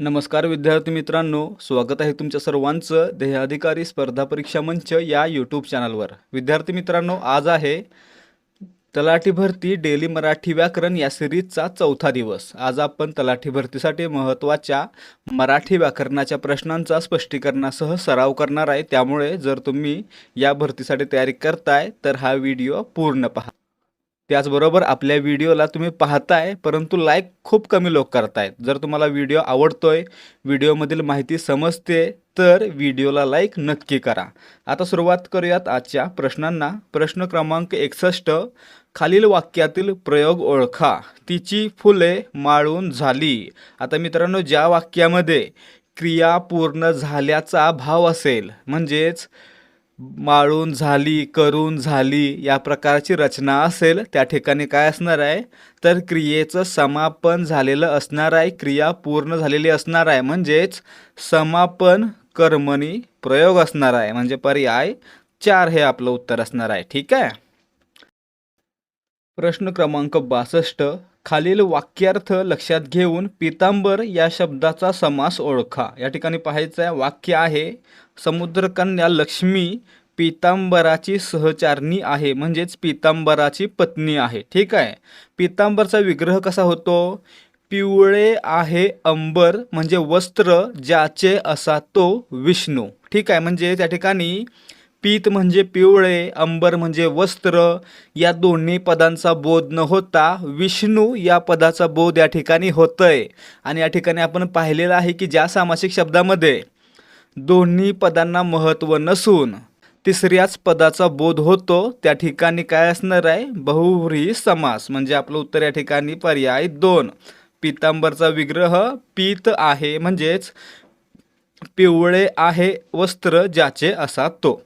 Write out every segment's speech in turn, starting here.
नमस्कार विद्यार्थी मित्रांनो. स्वागत आहे तुमच्या सर्वांचं देहाधिकारी स्पर्धा परीक्षा मंच या यूट्यूब चॅनलवर विद्यार्थी मित्रांनो आज आहे तलाठी भरती डेली मराठी व्याकरण या सिरीजचा चौथा दिवस. आज आपण तलाठी भरतीसाठी महत्त्वाच्या मराठी व्याकरणाच्या प्रश्नांचा स्पष्टीकरणासह सराव करणार आहे. त्यामुळे जर तुम्ही या भरतीसाठी तयारी करताय तर हा व्हिडिओ पूर्ण पहा. त्याचबरोबर आपल्या व्हिडिओला तुम्ही पाहताय परंतु लाईक खूप कमी लोक करतायत. जर तुम्हाला व्हिडिओ आवडतोय व्हिडिओमधील माहिती समजते तर व्हिडिओला लाईक नक्की करा. आता सुरुवात करूयात आजच्या प्रश्नांना. प्रश्न क्रमांक एकसष्ट. खालील वाक्यातील प्रयोग ओळखा. तिची फुले माळून झाली. आता मित्रांनो ज्या वाक्यामध्ये क्रिया पूर्ण झाल्याचा भाव असेल म्हणजेच माळून झाली करून झाली या प्रकारची रचना असेल त्या ठिकाणी काय असणार आहे? तर क्रियेचं समापन झालेलं असणार आहे क्रिया पूर्ण झालेली असणार आहे. म्हणजेच समापन कर्मणी प्रयोग असणार आहे. म्हणजे पर्याय चार हे आपलं उत्तर असणार आहे. ठीक आहे? प्रश्न क्रमांक बासष्ट. खालील वाक्यार्थ लक्षात घेऊन पितांबर या शब्दाचा समास ओळखा. या ठिकाणी पाहायचं आहे वाक्य आहे समुद्रकन्या लक्ष्मी पितांबराची सहचारणी आहे म्हणजेच पितांबराची पत्नी आहे. ठीक आहे? पितांबरचा विग्रह कसा होतो? पिवळे आहे अंबर म्हणजे वस्त्र ज्याचे असा तो विष्णू. ठीक आहे? म्हणजे त्या ठिकाणी पीत म्हणजे पिवळे अंबर म्हणजे वस्त्र या दोन्ही पदांचा बोध न होता विष्णू या पदाचा बोध या ठिकाणी होतंय. आणि या ठिकाणी आपण पाहिलेलं आहे की ज्या सामासिक शब्दामध्ये दोन्ही पदांना महत्त्व नसून तिसऱ्याच पदाचा बोध होतो त्या ठिकाणी काय असणार आहे? बहुव्रीही समास म्हणजे आपलं उत्तर या ठिकाणी पर्याय दोन. पितांबरचा विग्रह पीत आहे म्हणजेच पिवळे आहे वस्त्र ज्याचे असा तो.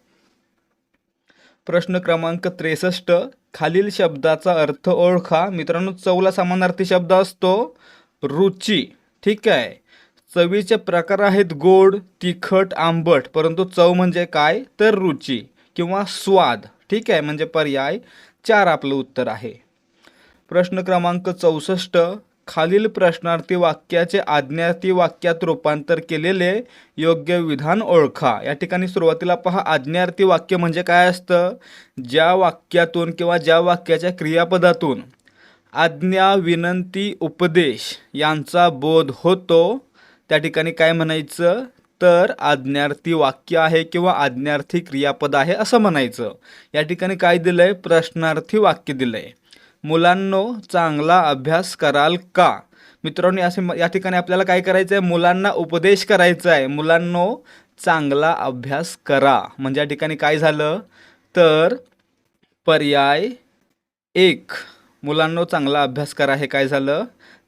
प्रश्न क्रमांक त्रेसष्ट. खालील शब्दाचा अर्थ ओळखा. मित्रांनो चौला समानार्थी शब्द असतो. रुची. ठीक आहे. चवीचे प्रकार आहेत गोड तिखट आंबट. परंतु चव म्हणजे काय? तर रुची किंवा स्वाद. ठीक आहे. म्हणजे पर्याय चार आपलं उत्तर आहे. प्रश्न क्रमांक चौसष्ट. खालील प्रश्नार्थी वाक्याचे आज्ञार्थी वाक्यात रूपांतर केलेले योग्य विधान ओळखा. या ठिकाणी सुरुवातीला पहा आज्ञार्थी वाक्य म्हणजे काय असतं? ज्या वाक्यातून किंवा ज्या वाक्याच्या क्रियापदातून. आज्ञा विनंती उपदेश यांचा बोध होतो. त्या ठिकाणी काय म्हणायचं? तर आज्ञार्थी वाक्य आहे किंवा आज्ञार्थी क्रियापद आहे असं म्हणायचं. या ठिकाणी काय दिलं आहे प्रश्नार्थी वाक्य दिलं आहे मुलांनो चांगला अभ्यास कराल का? मित्रांनो असे या ठिकाणी आपल्याला काय करायचं आहे मुलांना उपदेश करायचा आहे मुलांनो चांगला अभ्यास करा. म्हणजे या ठिकाणी काय झालं? तर पर्याय एक. मुलांनो चांगला अभ्यास करा. हे काय झालं?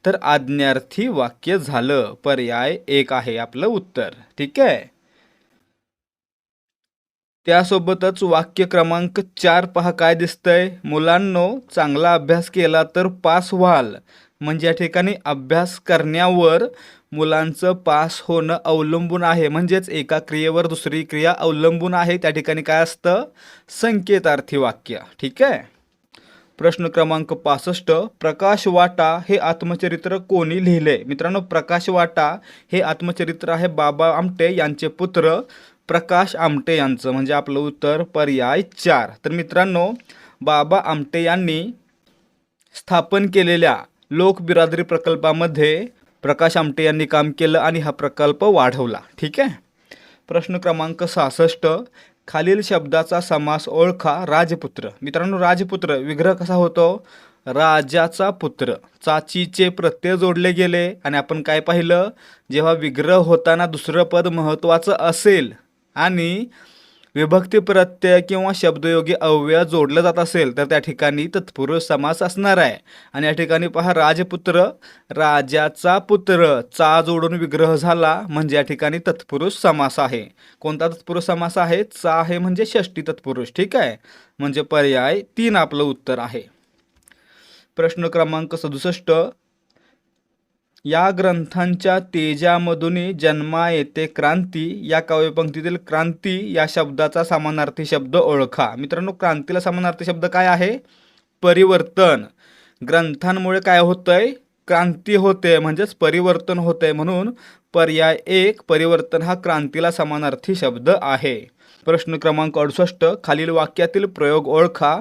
तर आज्ञार्थी वाक्य झालं. पर्याय एक आहे आपलं उत्तर. ठीक आहे? त्यासोबतच वाक्य क्रमांक चार पहा काय दिसतंय. मुलांनो चांगला अभ्यास केला तर पास व्हाल. म्हणजे या ठिकाणी अभ्यास करण्यावर मुलांचं पास होणं अवलंबून आहे. म्हणजेच एका क्रियेवर दुसरी क्रिया अवलंबून आहे. त्या ठिकाणी काय असतं? संकेतार्थी वाक्य. ठीक आहे? प्रश्न क्रमांक पासष्ट. प्रकाश वाटा हे आत्मचरित्र कोणी लिहिले? मित्रांनो प्रकाश वाटा हे आत्मचरित्र आहे बाबा आमटे यांचे पुत्र प्रकाश आमटे यांचं म्हणजे आपलं उत्तर पर्याय चार. तर मित्रांनो बाबा आमटे यांनी स्थापन केलेल्या लोकबिरादरी प्रकल्पामध्ये प्रकाश आमटे यांनी काम केलं आणि हा प्रकल्प वाढवला. ठीक आहे? प्रश्न क्रमांक सहासष्ट. खालील शब्दाचा समास ओळखा राजपुत्र. मित्रांनो राजपुत्र विग्रह कसा होतो? राजाचा पुत्र. चाचीचे प्रत्यय जोडले गेले. आणि आपण काय पाहिलं? जेव्हा विग्रह होताना दुसरं पद महत्त्वाचं असेल आणि विभक्ती प्रत्यय किंवा शब्दयोगी अव्यय जोडलं जात असेल तर त्या ठिकाणी तत्पुरुष समास असणार आहे. आणि या ठिकाणी पहा राजपुत्र राजाचा पुत्र चा जोडून विग्रह झाला म्हणजे या ठिकाणी तत्पुरुष समास आहे. कोणता तत्पुरुष समास आहे? चा आहे म्हणजे षष्टी तत्पुरुष ठीक आहे? म्हणजे पर्याय तीन आपलं उत्तर आहे. प्रश्न क्रमांक सदुसष्ट या ग्रंथांच्या तेजामधून जन्मा येते क्रांती. या काव्यपंक्तीतील क्रांती या शब्दाचा समानार्थी शब्द ओळखा. मित्रांनो क्रांतीला समानार्थी शब्द काय आहे? परिवर्तन. ग्रंथांमुळे काय होतंय? क्रांती होते म्हणजेच परिवर्तन होते म्हणून पर्याय एक परिवर्तन हा क्रांतीला समानार्थी शब्द आहे. प्रश्न क्रमांक अडुसष्ट खालील वाक्यातील प्रयोग ओळखा.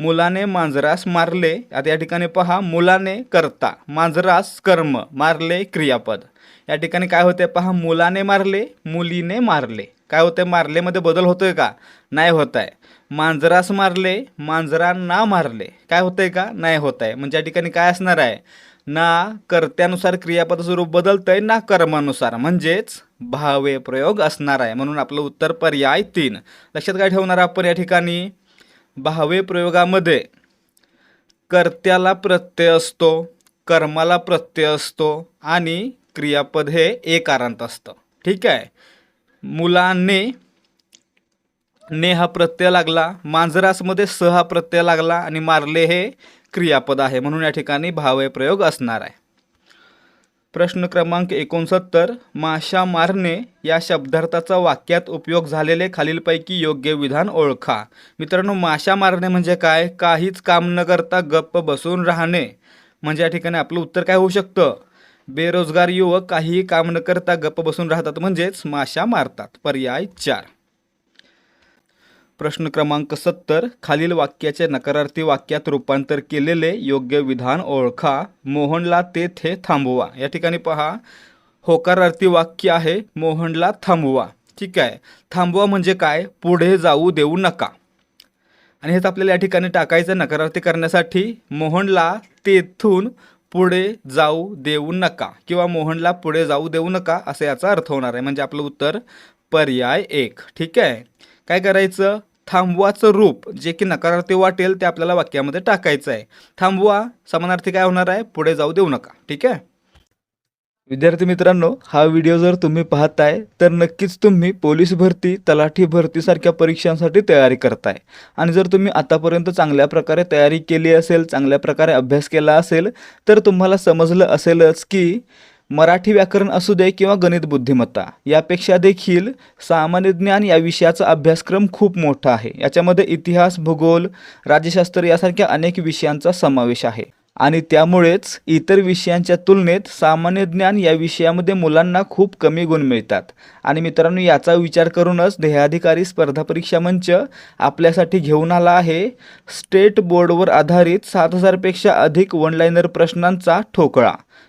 मुलाने मांजरास मारले. आता या ठिकाणी पहा मुलाने करता मांजरास कर्म मारले क्रियापद. या ठिकाणी काय होते पहा मुलाने मारले मुलीने मारले. काय होते मारलेमध्ये बदल होतोय का? नाही होत आहे मांजरास मारले मांजरांना मारले. काय होतंय का? नाही होत आहे म्हणजे या ठिकाणी काय असणार आहे? ना कर्त्यानुसार क्रियापद स्वरूप बदलतंय ना कर्मानुसार. म्हणजेच भावे प्रयोग असणार आहे. म्हणून आपलं उत्तर पर्याय तीन. लक्षात काय ठेवणार आपण या ठिकाणी? भावे प्रयोगामध्ये. कर्त्याला प्रत्यय असतो कर्माला प्रत्यय असतो आणि क्रियापद हे एकारांत असतं. ठीक आहे? मुलाने ने हा प्रत्यय लागला मांजरासमध्ये स हा प्रत्यय लागला आणि मारले हे क्रियापद आहे. म्हणून या ठिकाणी भावे प्रयोग असणार आहे. प्रश्न क्रमांक एकोणसत्तर माशा मारणे या शब्दार्थाचा वाक्यात उपयोग झालेले खालीलपैकी योग्य विधान ओळखा. मित्रांनो माशा मारणे म्हणजे काय? काहीच काम न करता गप्प बसून राहणे. म्हणजे या ठिकाणी आपलं उत्तर काय होऊ शकतं? बेरोजगार युवक काहीही काम न करता गप्प बसून राहतात म्हणजेच माशा मारतात. पर्याय चार. प्रश्न क्रमांक सत्तर खालील वाक्याचे नकारार्थी वाक्यात रूपांतर केलेले योग्य विधान ओळखा. मोहनला तेथे थांबवा. या ठिकाणी पहा. होकारार्थी वाक्य आहे मोहनला थांबवा. ठीक आहे. थांबवा म्हणजे काय? पुढे जाऊ देऊ नका. आणि हेच आपल्याला या ठिकाणी टाकायचं नकारार्थी करण्यासाठी. मोहनला तेथून पुढे जाऊ देऊ नका किंवा मोहनला पुढे जाऊ देऊ नका असं याचा अर्थ होणार आहे. म्हणजे आपलं उत्तर पर्याय एक. ठीक आहे. काय करायचं? थांबवाचं रूप जे की नकारार्थी वाटेल ते आपल्याला वाक्यामध्ये टाकायचं आहे. थांबवा समानार्थी काय होणार आहे? पुढे जाऊ देऊ नका. ठीक आहे? विद्यार्थी मित्रांनो हा व्हिडिओ जर तुम्ही पाहताय तर नक्कीच तुम्ही पोलीस भरती तलाठी भरतीसारख्या परीक्षांसाठी तयारी करताय. आणि जर तुम्ही आतापर्यंत चांगल्या प्रकारे तयारी केली असेल चांगल्या प्रकारे अभ्यास केला असेल तर तुम्हाला समजलं असेलच की मराठी व्याकरण असू दे किंवा गणित बुद्धिमत्ता यापेक्षा देखील सामान्य ज्ञान या विषयाचा अभ्यासक्रम खूप मोठा आहे. याच्यामध्ये इतिहास भूगोल राज्यशास्त्र यासारख्या अनेक विषयांचा समावेश आहे. आणि त्यामुळेच इतर विषयांच्या तुलनेत सामान्य ज्ञान या विषयामध्ये मुलांना खूप कमी गुण मिळतात. आणि मित्रांनो याचा विचार करूनच ध्येयाधिकारी स्पर्धा परीक्षा मंच आपल्यासाठी घेऊन आला आहे. स्टेट बोर्डवर आधारित सात हजारपेक्षा अधिक वनलायनर प्रश्नांचा ठोकळा.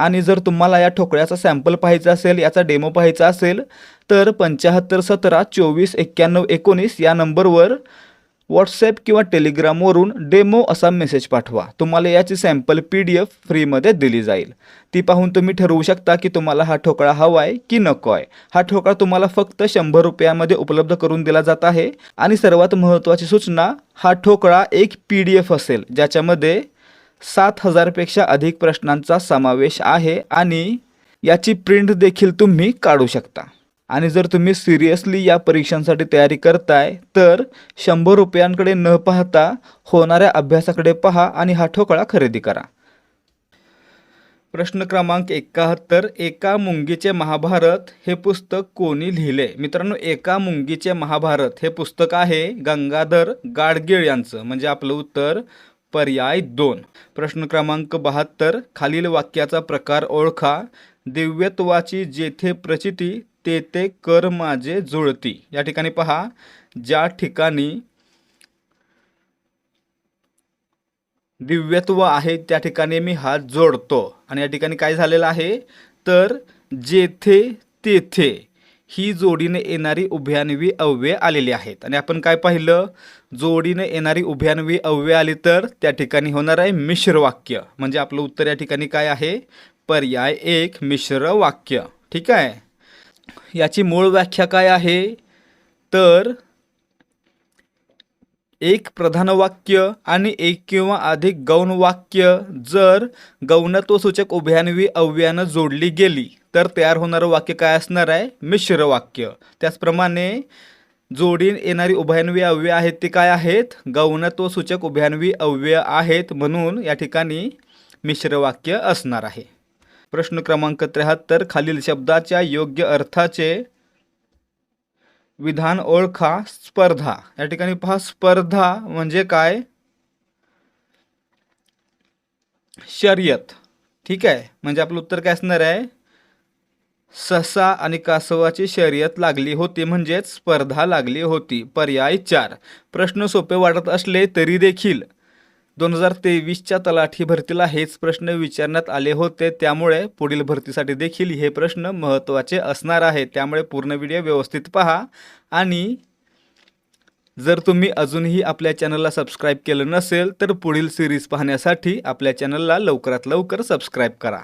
आणि जर तुम्हाला या ठोकळ्याचा सॅम्पल पाहायचा असेल याचा डेमो पाहायचा असेल तर पंच्याहत्तर सतरा चोवीस एक्क्याण्णव एकोणीस या नंबरवर व्हॉट्सॲप किंवा टेलिग्रामवरून डेमो असा मेसेज पाठवा. तुम्हाला याची सॅम्पल पी डी एफ फ्रीमध्ये दिली जाईल. ती पाहून तुम्ही ठरवू शकता की तुम्हाला हा ठोकळा हवा आहे की नको आहे हा ठोकळा तुम्हाला फक्त शंभर रुपयामध्ये उपलब्ध करून दिला जात आहे. आणि सर्वात महत्त्वाची सूचना हा ठोकळा एक पी डी एफ असेल ज्याच्यामध्ये सात हजारपेक्षा अधिक प्रश्नांचा समावेश आहे आणि याची प्रिंट देखील तुम्ही काढू शकता. आणि जर तुम्ही सिरियसली या परीक्षांसाठी तयारी करताय तर शंभर रुपयांकडे न पाहता होणाऱ्या अभ्यासाकडे पहा आणि हा ठोकळा खरेदी करा. प्रश्न क्रमांक एकाहत्तर एका मुंगीचे महाभारत हे पुस्तक कोणी लिहिले? मित्रांनो एका मुंगीचे महाभारत हे पुस्तक आहे गंगाधर गाडगीळ यांचं. म्हणजे आपलं उत्तर पर्याय दोन. प्रश्न क्रमांक बहात्तर खालील वाक्याचा प्रकार ओळखा. दिव्यत्वाची जेथे प्रचिती तेथे कर माझे जुळती. या ठिकाणी पहा ज्या ठिकाणी दिव्यत्व आहे त्या ठिकाणी मी हात जोडतो. आणि या ठिकाणी काय झालेलं आहे? तर जेथे तेथे ही जोडीने येणारी उभ्यानवी अव्यय आलेली आहेत. आणि आपण काय पाहिलं? जोडीने येणारी उभ्यानवी अव्यय आली तर त्या ठिकाणी होणार आहे मिश्र वाक्य. म्हणजे आपलं उत्तर या ठिकाणी काय आहे? पर्याय एक मिश्र वाक्य. ठीक आहे? याची मूळ व्याख्या काय आहे? तर एक प्रधान वाक्य आणि एक किंवा अधिक गौण वाक्य जर गौणत्वसूचक उभ्यानवी अव्ययानं जोडली गेली तर तयार होणारं वाक्य काय असणार आहे? मिश्र वाक्य. त्याचप्रमाणे जोडीन येणारी उभयान्वी अव्यय आहेत ते काय आहेत? गौणत्व सूचक उभयान्वी अव्यय आहेत म्हणून या ठिकाणी मिश्र वाक्य असणार आहे. प्रश्न क्रमांक त्र्याहत्तर खालील शब्दाच्या योग्य अर्थाचे विधान ओळखा स्पर्धा. या ठिकाणी पहा स्पर्धा म्हणजे काय? शर्यत. ठीक आहे? म्हणजे आपलं उत्तर काय असणार आहे? ससा आणि कासवाची शर्यत लागली होती म्हणजेच स्पर्धा लागली होती. पर्याय चार. प्रश्न सोपे वाटत असले तरी देखील. दोन हजार तेवीसच्या तलाठी भरतीला हेच प्रश्न विचारण्यात आले होते. त्यामुळे पुढील भरतीसाठी देखील हे प्रश्न महत्त्वाचे असणार आहे त्यामुळे पूर्ण व्हिडिओ व्यवस्थित पहा. आणि जर तुम्ही अजूनही आपल्या चॅनलला सबस्क्राईब केलं नसेल तर पुढील सिरीज पाहण्यासाठी आपल्या चॅनलला लवकरात लवकर सबस्क्राईब करा.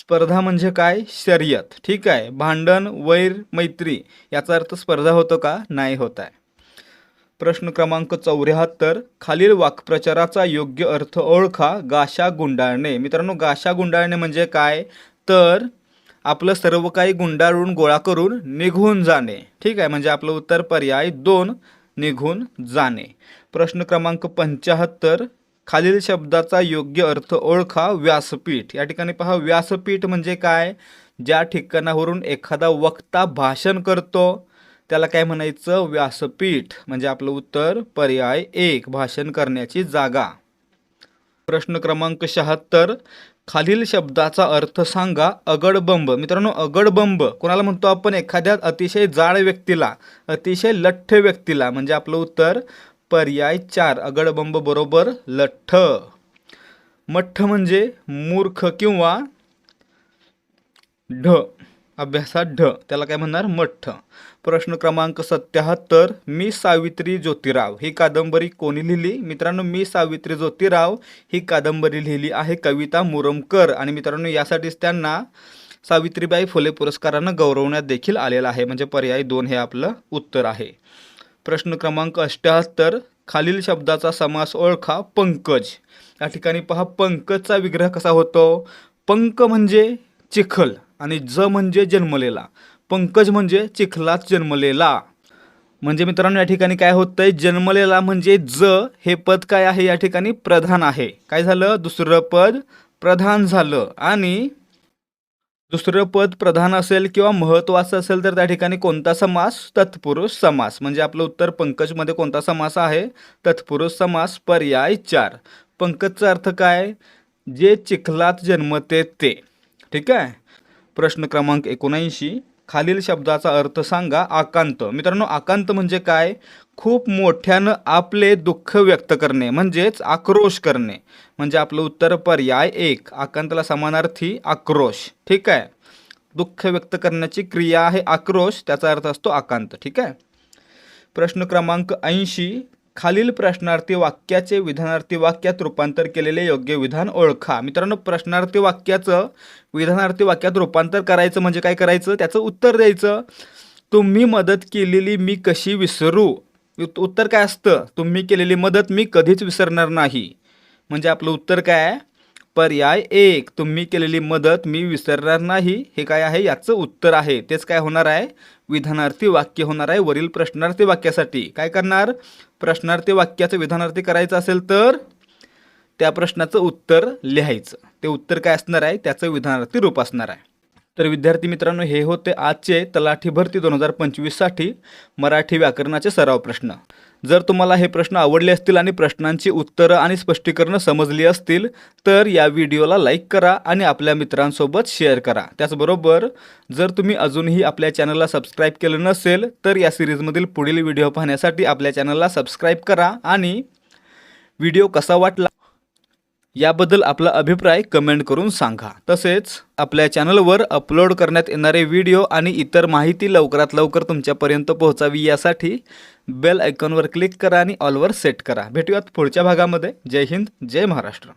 स्पर्धा म्हणजे काय? शर्यत. ठीक आहे. भांडण वैर मैत्री याचा अर्थ स्पर्धा होतो का? नाही होत आहे. प्रश्न क्रमांक चौऱ्याहत्तर. खालील वाक्प्रचाराचा योग्य अर्थ ओळखा. गाशा गुंडाळणे. मित्रांनो गाशा गुंडाळणे म्हणजे काय? तर आपलं सर्व काही गुंडाळून गोळा करून निघून जाणे. ठीक आहे. म्हणजे आपलं उत्तर पर्याय दोन निघून जाणे. प्रश्न क्रमांक पंच्याहत्तर. खालील शब्दाचा योग्य अर्थ ओळखा व्यासपीठ. या ठिकाणी पहा व्यासपीठ म्हणजे काय? ज्या ठिकाणावरून एखादा वक्ता भाषण करतो त्याला काय म्हणायचं? व्यासपीठ. म्हणजे आपलं उत्तर पर्याय एक भाषण करण्याची जागा. प्रश्न क्रमांक शहात्तर. खालील शब्दाचा अर्थ सांगा अगडबंब. मित्रांनो अगडबंब कोणाला म्हणतो आपण? एखाद्या अतिशय जाड व्यक्तीला अतिशय लठ्ठ व्यक्तीला. म्हणजे आपलं उत्तर पर्याय चार अगडबंब बरोबर लठ्ठ. मठ्ठ म्हणजे मूर्ख किंवा ढ अभ्यासात ढ त्याला काय म्हणणार? मठ्ठ. प्रश्न क्रमांक सत्याहत्तर मी सावित्री ज्योतिराव. ही कादंबरी कोणी लिहिली? मित्रांनो मी सावित्री ज्योतिराव ही कादंबरी लिहिली आहे कविता मुरमकर. आणि मित्रांनो यासाठीच त्यांना सावित्रीबाई फुले पुरस्कारानं गौरवण्यात देखील आलेला आहे. म्हणजे पर्याय दोन हे आपलं उत्तर आहे. प्रश्न क्रमांक अष्ट्याहत्तर खालील शब्दाचा समास ओळखा पंकज. या ठिकाणी पहा पंकजचा विग्रह कसा होतो? पंक म्हणजे चिखल आणि ज म्हणजे जन्मलेला. पंकज म्हणजे चिखलात जन्मलेला. म्हणजे मित्रांनो या ठिकाणी काय होतंय? जन्मलेला म्हणजे ज हे पद काय आहे? या ठिकाणी प्रधान आहे. काय झालं? दुसरं पद प्रधान झालं. आणि दुसरं पद प्रधान असेल किंवा महत्त्वाचं असेल तर त्या ठिकाणी कोणता समास? तत्पुरुष समास. म्हणजे आपलं उत्तर पंकजमध्ये कोणता समास आहे? तत्पुरुष समास पर्याय चार. पंकजचा अर्थ काय? जे चिखलात जन्मते ते. ठीक आहे? प्रश्न क्रमांक एकोणऐंशी. खालील शब्दाचा अर्थ सांगा आकांत. मित्रांनो आकांत म्हणजे काय? खूप मोठ्यानं आपले दुःख व्यक्त करणे म्हणजेच आक्रोश करणे. म्हणजे आपलं उत्तर पर्याय एक आकांतला समानार्थी आक्रोश. ठीक आहे? दुःख व्यक्त करण्याची क्रिया आहे आक्रोश त्याचा अर्थ असतो आकांत. ठीक आहे? प्रश्न क्रमांक ऐंशी खालील प्रश्नार्थी वाक्याचे विधानार्थी वाक्यात रूपांतर केलेले योग्य विधान ओळखा. मित्रांनो प्रश्नार्थी वाक्याचं विधानार्थी वाक्यात रूपांतर करायचं म्हणजे काय करायचं? त्याचं उत्तर द्यायचं. तुम्ही मदत केलेली मी कशी विसरू? उत्तर काय असतं? तुम्ही केलेली मदत मी कधीच विसरणार नाही. म्हणजे आपलं उत्तर काय? आहे पर्याय एक तुम्ही केलेली मदत मी विसरणार नाही. हे काय आहे? याचं उत्तर आहे. तेच काय होणार आहे? विधानार्थी वाक्य होणार आहे वरील प्रश्नार्थी वाक्यासाठी. काय करणार? प्रश्नार्थी वाक्याचं विधानार्थी करायचं असेल तर त्या प्रश्नाचं उत्तर लिहायचं. ते उत्तर काय असणार आहे? त्याचं विधानार्थी रूप असणार आहे. तर विद्यार्थी मित्रांनो हे होते आजचे तलाठी भरती दोन हजार पंचवीससाठी मराठी व्याकरणाचे सराव प्रश्न. जर तुम्हाला हे प्रश्न आवडले असतील आणि प्रश्नांची उत्तरं आणि स्पष्टीकरणं समजली असतील तर या व्हिडिओला लाईक करा आणि आपल्या मित्रांसोबत शेअर करा. त्याचबरोबर जर तुम्ही अजूनही आपल्या चॅनलला सबस्क्राईब केलं नसेल तर या सिरीजमधील पुढील व्हिडिओ पाहण्यासाठी आपल्या चॅनलला सबस्क्राईब करा आणि व्हिडिओ कसा वाटला याबद्दल आपला अभिप्राय कमेंट करून सांगा. तसेच आपल्या चॅनलवर अपलोड करण्यात येणारे व्हिडिओ आणि इतर माहिती लवकरात लवकर तुमच्यापर्यंत पोहोचावी यासाठी बेल आयकॉनवर क्लिक करा आणि ऑलवर सेट करा. भेटूयात पुढच्या भागामध्ये. जय हिंद जय महाराष्ट्र.